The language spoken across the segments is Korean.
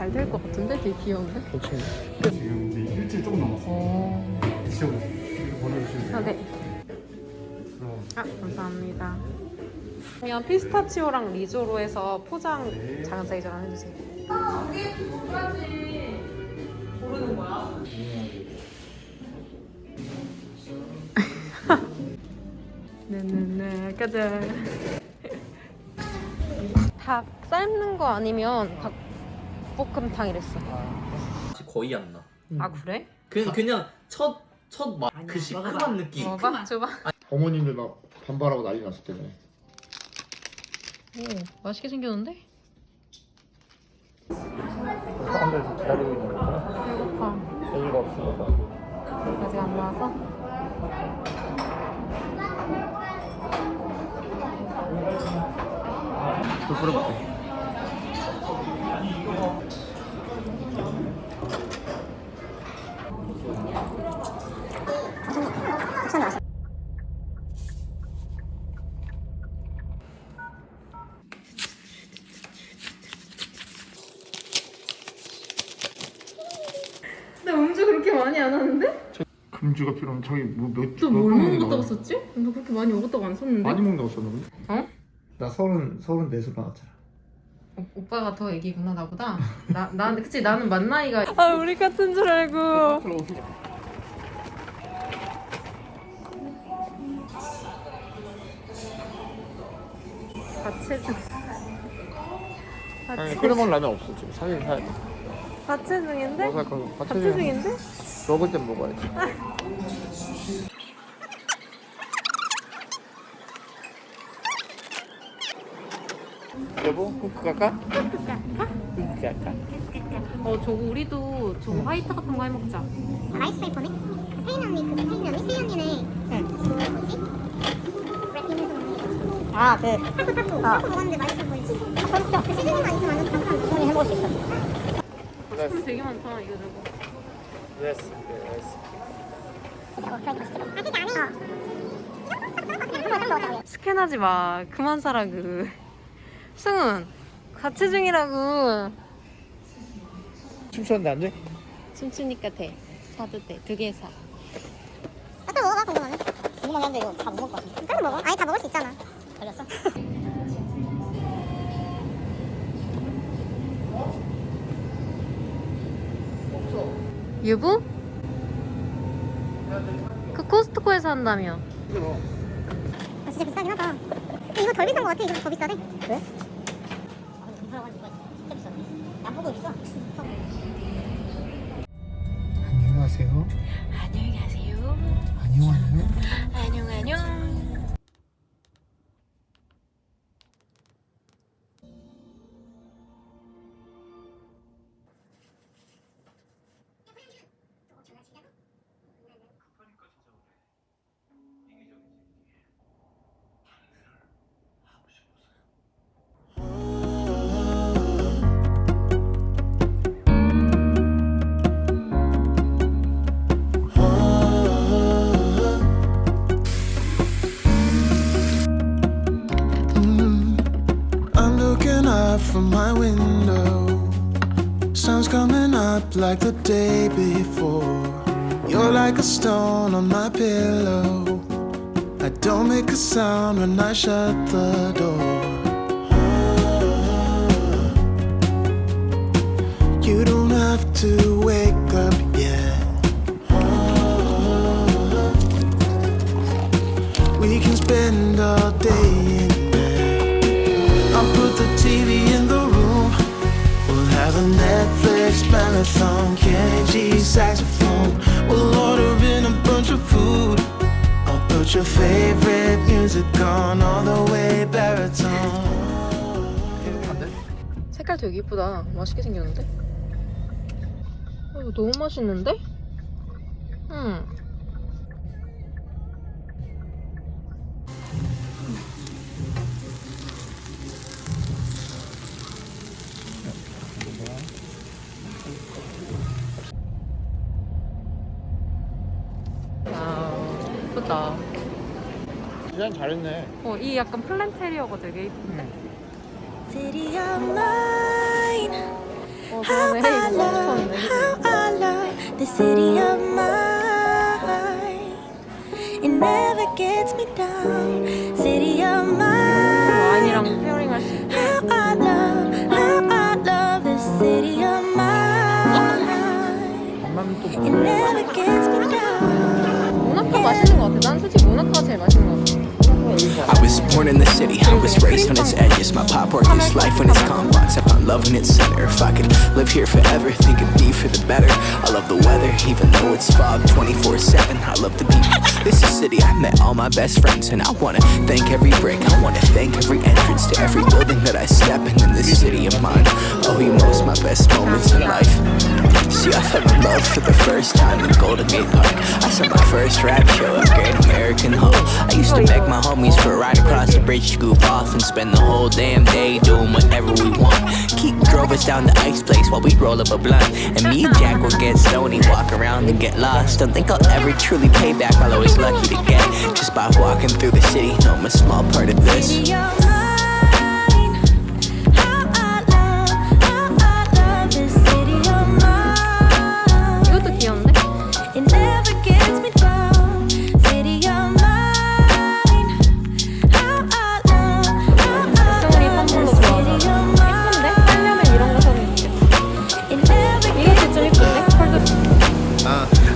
잘 될 것 같은데? 되게 귀여운데? 그렇지. 지금 이제 일주일 조금 남았어. 어. 드셔보세요. 이거 보내주시면 돼요. 아, 네. 그럼 아, 감사합니다. 그러면 피스타치오랑 리조로 해서 포장 작은 사이즈로 하나 해주세요. 이게 두 가지 고르는 거야? 네네네, 가자. 닭 삶는 거 아니면 닭 볶음탕 이랬어. 거의 안 나. 아 그래? 그 그냥 첫첫그 시큼한 느낌. 먹어봐, 줘봐. 어머님들 막 반발하고 난리 났을 때네. 오, 맛있게 생겼는데? 사람들이 다 기다리고 있는 거야. 배고파. 여유가 없으니까. 아직 안 나와서? 또 부럽대. 근 많이 안 하는데? 금주가 필요하면 저기 뭐몇 너뭘 먹었다고 썼지? 너 그렇게 많이 먹었다고 안 썼는데? 많이 먹는다고 썼는데? 어? 나 서른 서른 네살 나왔잖아. 오, 오빠가 더 애기구나 나보다 나, 나 그치 나는 만 나이가 아 우리 같은 줄 알고 자체중 아니 끓여 먹을 라면 없어 지금 사긴 사야 돼. 자체중인데? 뭐 살 거? 자체중인데? 먹을 땐 먹어야지. 여보 후크 갈까? 후크 갈까? 어 저거 우리도 저거 화이트 같은 거 해먹자 라이스 페이퍼네? 혜인 언니 그 혜인 언니? 혜인 언니네 그 뭐지? 랩핑해서 먹는 아, 그, 타코 타코 타코 먹었는데 맛있어 보이지? 아, 그 시즈닝만 있으면 완전 타코 안 충분히 해볼 수 있어. 되게 이거 저거 됐어. 됐어. 스캔하지 마 그만 살아 그 승훈 자체중이라고 춤추는데 안 돼? 춤추니까 돼 사도 돼 두 개 사. 또 먹어봐 궁금하네 궁금하긴 한데 이거 다 못 먹을 것 같은데. 따로 먹어? 아니 다 먹을 수 있잖아 걸렸어? 유부? 그 코스트코에서 한다며 아 진짜 비싸긴 하다 근데 이거 덜 비싼 거 같아 이거 더 비싸대 그래? 아, 근데 진짜 비싸네. 안 보고 있어. Out from my window. Sun's coming up like the day before. You're like a stone on my pillow. I don't make a sound when I shut the door. You don't have to wake up yet. We can spend all Netflix marathon, Kenny G saxophone. We'll order in a bunch of food. I'll put your favorite music on all the way baritone. 색깔 되게 이쁘다 맛있게 생겼는데? 어, 이거 너무 맛있는데? 응 예쁘다 디자인 잘했네. 어, 이 약간 플랜테리어가 되게 이쁜데? City of mine 어어 그러네 이거 I 너무 love, 좋았네 how I love the city of mine. It never gets me down. City of mine. 와인이랑 페어링 할 수 있게 How I love, how I 맛있는 것 같아 난 솔직히 모나카가 제일 맛있는 것 같아 I was born in the city, I was raised on its edges. My pop worked his life on its confines. I found love in its center. If I could live here forever, think it'd be for the better. I love the weather, even though it's fog 24 7. I love the people. This is city, I met all my best friends, and I wanna thank every brick. I wanna thank every entrance to every building that I step in in this city of mine. Oh, you most my best moments in life. See, I fell in love for the first time in Golden Gate Park. I saw my first rap show at Great American Hall. I used to beg my homies for a ride across the bridge to goof off and spend the whole damn day doing whatever we want. Keith drove us down to Ice Place while we roll up a blunt. And me and Jack would get stoney, walk around and get lost. Don't think I'll ever truly pay back while I was lucky to get just by walking through the city. No, I'm a small part of this.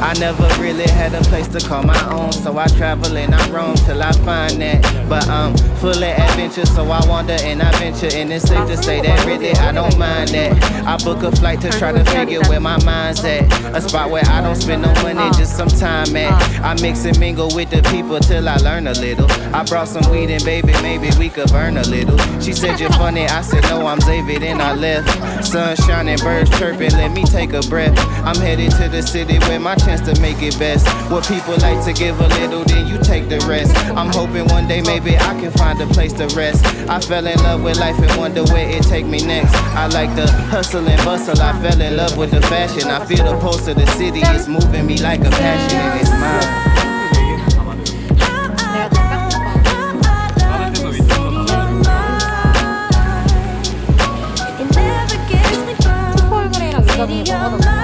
I never really had a place to call my own, so I travel and I roam till I find that. But I'm full of adventure, so I wander and I venture, and it's safe to say that really I don't mind that. I book a flight to try to figure where my mind's at, a spot where I don't spend no money, just some time at. I mix and mingle with the people till I learn a little. I brought some weed and baby, maybe we could burn a little. She said you're funny, I said no, I'm David, and I left. Sun shining, birds chirping, let me take a breath. I'm headed to the city where my to make it best. What people like to give a little, then you take the rest. I'm hoping one day maybe I can find a place to rest. I fell in love with life and wonder where it take me next. I like the hustle and bustle. I fell in love with the fashion. I feel the pulse of the city. It's moving me like a passion and it's mine. 내